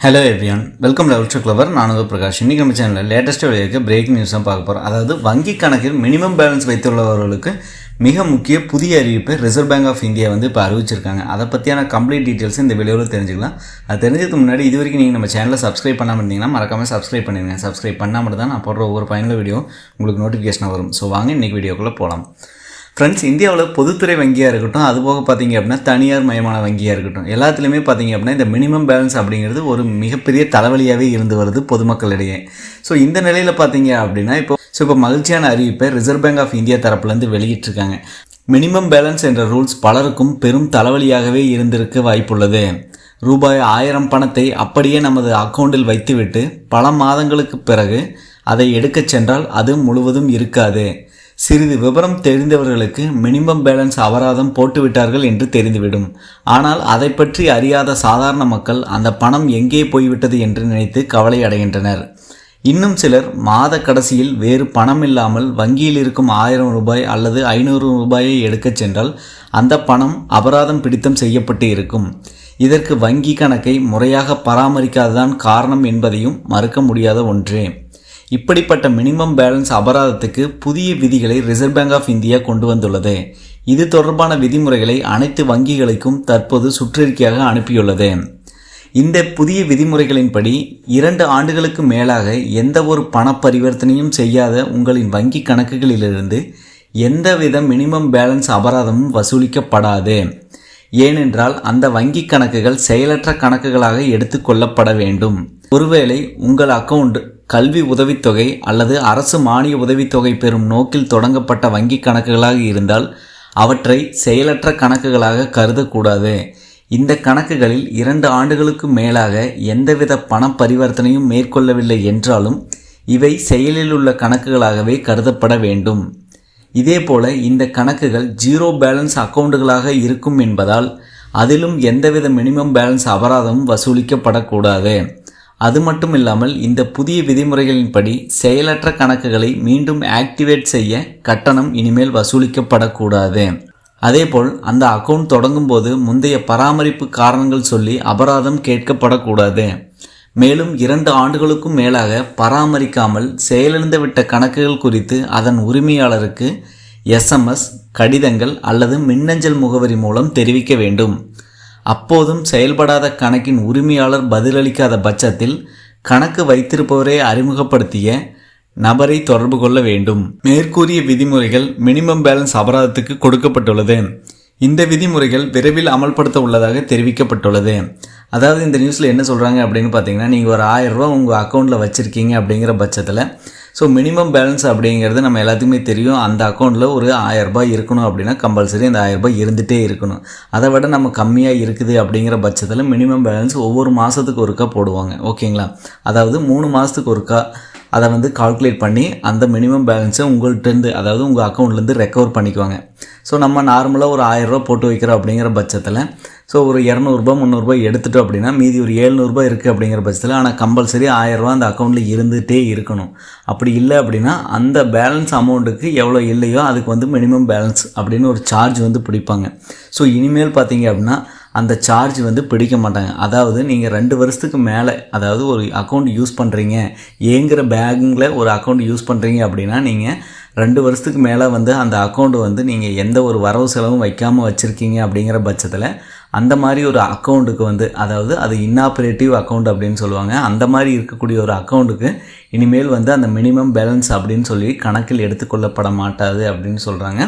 Hello everyone welcome level to clever நான் பிரகாஷ். இன்றைக்கி நம்ம சேனலில் லேட்டஸ்ட்டாக வெளியிருக்க பிரேக் நியூஸ் தான் பார்க்க போகிறோம் அதாவது வங்கி கணக்கில் மினிமம் பேலன்ஸ் வைத்துள்ளவர்களுக்கு மிக முக்கிய புதிய அறிவிப்பை ரிசர்வ் பேங்க் ஆஃப் இந்தியா வந்து இப்போ அறிவிச்சிருக்காங்க. அதை பற்றியான கம்ப்ளீட் டீட்டெயில்ஸ் இந்த வீடியோவில் தெரிஞ்சுக்கலாம். அது தெரிஞ்சதுக்கு முன்னாடி இது வரைக்கும் நீங்கள் நம்ம சேனலை சப்ஸ்கிரைப் பண்ணாமல் இருந்தீங்கன்னா மறக்காமல் சப்ஸ்கிரைப் பண்ணிடுங்க. சப்ஸ்கிரைப் பண்ணால் மட்டும் தான் நான் போடுற ஒவ்வொரு பயனுள்ள வீடியோ உங்களுக்கு நோட்டிஃபிகேஷனாக வரும். ஸோ வாங்க இன்றைக்கி வீடியோக்குள்ளே போகலாம் ஃப்ரெண்ட்ஸ் இந்தியாவில் பொதுத்துறை வங்கியாக இருக்கட்டும் அது போக பார்த்தீங்க அப்படின்னா தனியார் மயமான வங்கியாக இருக்கட்டும் எல்லாத்துலேயுமே பார்த்தீங்க அப்படின்னா இந்த மினிமம் பேலன்ஸ் அப்படிங்கிறது ஒரு மிகப்பெரிய தலைவலியாகவே இருந்து வருது பொதுமக்களிடையே. ஸோ இந்த நிலையில் பார்த்தீங்க அப்படின்னா இப்போ ஸோ இப்போ மகிழ்ச்சியான அறிவிப்பை ரிசர்வ் பேங்க் ஆஃப் இந்தியா தரப்புலேருந்து வெளியிட்டிருக்காங்க. மினிமம் பேலன்ஸ் என்ற ரூல்ஸ் பலருக்கும் பெரும் தலைவலியாகவே இருந்திருக்க வாய்ப்புள்ளது. ரூபாய் ஆயிரம் பணத்தை அப்படியே நமது அக்கௌண்டில் வைத்துவிட்டு பல மாதங்களுக்கு பிறகு அதை எடுக்கச் சென்றால் அது முழுவதும் இருக்காது. சிறிது விவரம் தெரிந்தவர்களுக்கு மினிமம் பேலன்ஸ் அபராதம் போட்டுவிட்டார்கள் என்று தெரிந்துவிடும். ஆனால் அதை பற்றி அறியாத சாதாரண மக்கள் அந்த பணம் எங்கே போய்விட்டது என்று நினைத்து கவலை அடைகின்றனர். இன்னும் சிலர் மாத கடைசியில் வேறு பணம் இல்லாமல் வங்கியில் இருக்கும் ஆயிரம் ரூபாய் அல்லது ஐநூறு ரூபாயை எடுக்கச் சென்றால் அந்த பணம் அபராதம் பிடித்தம் செய்யப்பட்டு இருக்கும். இதற்கு வங்கி கணக்கை முறையாக பராமரிக்காததான் காரணம் என்பதையும் மறுக்க முடியாத ஒன்றே. இப்படிப்பட்ட மினிமம் பேலன்ஸ் அபராதத்துக்கு புதிய விதிகளை ரிசர்வ் பேங்க் ஆஃப் இந்தியா கொண்டு வந்துள்ளது. இது தொடர்பான விதிமுறைகளை அனைத்து வங்கிகளுக்கும் தற்போது சுற்றறிக்கையாக அனுப்பியுள்ளது. இந்த புதிய விதிமுறைகளின்படி இரண்டு ஆண்டுகளுக்கு மேலாக எந்த ஒரு பண பரிவர்த்தனையும் செய்யாத உங்களின் வங்கி கணக்குகளிலிருந்து எந்தவித மினிமம் பேலன்ஸ் அபராதமும் வசூலிக்கப்படாது. ஏனென்றால் அந்த வங்கி கணக்குகள் செயலற்ற கணக்குகளாக எடுத்துக்கொள்ளப்பட வேண்டும். ஒருவேளை உங்கள் அக்கவுண்ட் கல்வி உதவித்தொகை அல்லது அரசு மானிய உதவித்தொகை பெறும் நோக்கில் தொடங்கப்பட்ட வங்கி கணக்குகளாக இருந்தால் அவற்றை செயலற்ற கணக்குகளாக கருதக்கூடாது. இந்த கணக்குகளில் இரண்டு ஆண்டுகளுக்கு மேலாக எந்தவித பண பரிவர்த்தனையும் மேற்கொள்ளவில்லை என்றாலும் இவை செயலில் உள்ள கணக்குகளாகவே கருதப்பட வேண்டும். இதேபோல இந்த கணக்குகள் ஜீரோ பேலன்ஸ் அக்கவுண்டுகளாக இருக்கும் என்பதால் அதிலும் எந்தவித மினிமம் பேலன்ஸ் அபராதமும் வசூலிக்கப்படக்கூடாது. அது மட்டும் இல்லாமல் இந்த புதிய விதிமுறைகளின்படி செயலற்ற கணக்குகளை மீண்டும் ஆக்டிவேட் செய்ய கட்டணம் இனிமேல் வசூலிக்கப்படக்கூடாது. அதேபோல் அந்த அக்கவுண்ட் தொடங்கும் போது முந்தைய பராமரிப்பு காரணங்கள் சொல்லி அபராதம் கேட்கப்படக்கூடாது. மேலும் இரண்டு ஆண்டுகளுக்கும் மேலாக பராமரிக்காமல் செயலிழந்து விட்ட கணக்குகள் குறித்து அதன் உரிமையாளருக்கு எஸ்எம்எஸ் கடிதங்கள் அல்லது மின்னஞ்சல் முகவரி மூலம் தெரிவிக்க வேண்டும். அப்போதும் செயல்படாத கணக்கின் உரிமையாளர் பதிலளிக்காத பட்சத்தில் கணக்கு வைத்திருப்பவரை அறிமுகப்படுத்திய நபரை தொடர்பு கொள்ள வேண்டும். மேற்கூறிய விதிமுறைகள் மினிமம் பேலன்ஸ் அபராதத்துக்கு கொடுக்கப்பட்டுள்ளது. இந்த விதிமுறைகள் விரைவில் அமல்படுத்த உள்ளதாக தெரிவிக்கப்பட்டுள்ளது. அதாவது இந்த நியூஸில் என்ன சொல்கிறாங்க அப்படின்னு பார்த்தீங்கன்னா நீங்கள் ஒரு ஆயிரரூவா உங்கள் அக்கௌண்ட்டில் வச்சுருக்கீங்க அப்படிங்கிற பட்சத்தில் ஸோ மினிமம் பேலன்ஸ் அப்படிங்கிறது நம்ம எல்லாத்துக்குமே தெரியும். அந்த அக்கௌண்ட்டில் ஒரு ஆயரரூபா இருக்கணும் அப்படின்னா கம்பல்சரி அந்த ஆயரரூபா இருந்துகிட்டே இருக்கணும். அதை விட நம்ம கம்மியாக இருக்குது அப்படிங்கிற பட்சத்தில் மினிமம் பேலன்ஸ் ஒவ்வொரு மாதத்துக்கு ஒருக்கா போடுவாங்க. ஓகேங்களா? அதாவது மூணு மாதத்துக்கு ஒருக்கா அதை வந்து கால்குலேட் பண்ணி அந்த மினிமம் பேலன்ஸை உங்கள்கிட்டருந்து அதாவது உங்கள் அக்கௌண்ட்லேருந்து ரெக்கவர் பண்ணிக்குவாங்க. ஸோ நம்ம நார்மலாக ஒரு ஆயிரரூபா போட்டு வைக்கிறோம் அப்படிங்கிற பட்சத்தில் ஸோ ஒரு இரநூறுபா முந்நூறுபா எடுத்துட்டோம் அப்படின்னா மீதி ஒரு ஏழ்நூறுபா இருக்குது அப்படிங்கிற பட்சத்தில் ஆனால் கம்பல்சரி ஆயிரரூபா அந்த அக்கௌண்ட்டில் இருந்துகிட்டே இருக்கணும். அப்படி இல்லை அப்படின்னா அந்த பேலன்ஸ் அமௌண்ட்டுக்கு எவ்வளோ இல்லையோ அதுக்கு வந்து மினிமம் பேலன்ஸ் அப்படின்னு ஒரு சார்ஜ் வந்து பிடிப்பாங்க. ஸோ இனிமேல் பார்த்தீங்க அப்படின்னா அந்த சார்ஜ் வந்து பிடிக்க மாட்டாங்க. அதாவது நீங்கள் ரெண்டு வருஷத்துக்கு மேலே அதாவது ஒரு அக்கௌண்ட் யூஸ் பண்ணுறீங்க ஏங்கிற பேங்கில் ஒரு அக்கௌண்ட் யூஸ் பண்ணுறீங்க அப்படின்னா நீங்கள் ரெண்டு வருஷத்துக்கு மேலே வந்து அந்த அக்கௌண்ட்டு வந்து நீங்கள் எந்த ஒரு வரவு செலவும் வைக்காமல் வச்சுருக்கீங்க அப்படிங்கிற பட்சத்தில் அந்த மாதிரி ஒரு அக்கௌண்ட்டுக்கு வந்து அதாவது அது இன்னாப்ரேட்டிவ் அக்கௌண்ட் அப்படின்னு சொல்லுவாங்க. அந்த மாதிரி இருக்கக்கூடிய ஒரு அக்கௌண்ட்டுக்கு இனிமேல் வந்து அந்த மினிமம் பேலன்ஸ் அப்படின்னு சொல்லி கணக்கில் எடுத்துக்கொள்ளப்பட மாட்டாது அப்படின்னு சொல்கிறாங்க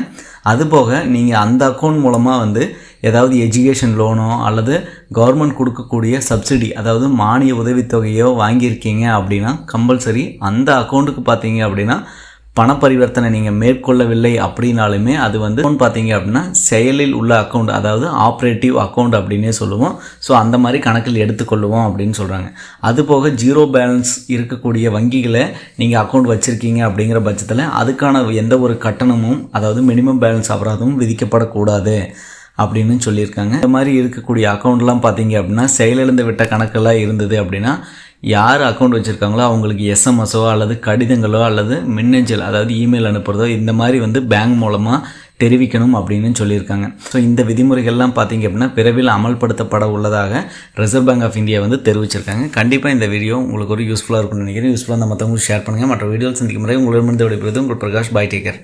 அதுபோக நீங்கள் அந்த அக்கௌண்ட் மூலமாக வந்து ஏதாவது எஜுகேஷன் லோனோ அல்லது கவர்மெண்ட் கொடுக்கக்கூடிய சப்சிடி அதாவது மானிய உதவித்தொகையோ வாங்கியிருக்கீங்க அப்படின்னா கம்பல்சரி அந்த அக்கௌண்ட்டுக்கு பார்த்தீங்க அப்படின்னா பண பரிவர்த்தனை நீங்கள் மேற்கொள்ளவில்லை அப்படின்னாலுமே அது வந்து பார்த்தீங்க அப்படின்னா செயலில் உள்ள அக்கௌண்ட் அதாவது ஆப்ரேட்டிவ் அக்கௌண்ட் அப்படின்னே சொல்லுவோம். ஸோ அந்த மாதிரி கணக்கில் எடுத்துக்கொள்ளுவோம் அப்படின்னு சொல்கிறாங்க அதுபோக ஜீரோ பேலன்ஸ் இருக்கக்கூடிய வங்கிகளை நீங்கள் அக்கௌண்ட் வச்சுருக்கீங்க அப்படிங்கிற பட்சத்தில் அதுக்கான எந்த ஒரு கட்டணமும் அதாவது மினிமம் பேலன்ஸ் அபராதமும் விதிக்கப்படக்கூடாது அப்படின்னு சொல்லியிருக்காங்க. இந்த மாதிரி இருக்கக்கூடிய அக்கௌண்ட்லாம் பார்த்தீங்க அப்படின்னா செயலிழந்து விட்ட கணக்கெல்லாம் இருந்தது அப்படின்னா யார் அக்கௌண்ட் வச்சுருக்காங்களோ அவங்களுக்கு எஸ்எம்எஸோ அல்லது கடிதங்களோ அல்லது மின்னஞ்சல் அதாவது இமெயில் அனுப்புகிறதோ இந்த மாதிரி வந்து பேங்க் மூலமாக தெரிவிக்கணும் அப்படின்னு சொல்லியிருக்காங்க. ஸோ இந்த விதிமுறைகள்லாம் பார்த்தீங்க அப்படின்னா விரைவில் அமல்படுத்தப்பட உள்ளதாக ரிசர்வ் பேங்க் ஆஃப் இந்தியா வந்து தெரிவிச்சிருக்காங்க. கண்டிப்பாக இந்த வீடியோ உங்களுக்கு ஒரு யூஸ்ஃபுல்லாக இருக்கும்னு நினைக்கிறேன். யூஸ்ஃபுல்லாக அந்த மற்றவங்களுக்கு ஷேர் பண்ணுங்கள் மற்ற வீடியோ சந்திக்கும் முறை உங்களிடமிருந்து விடைபெறுவது உங்கள் பிரகாஷ் பாய் டேக்கர்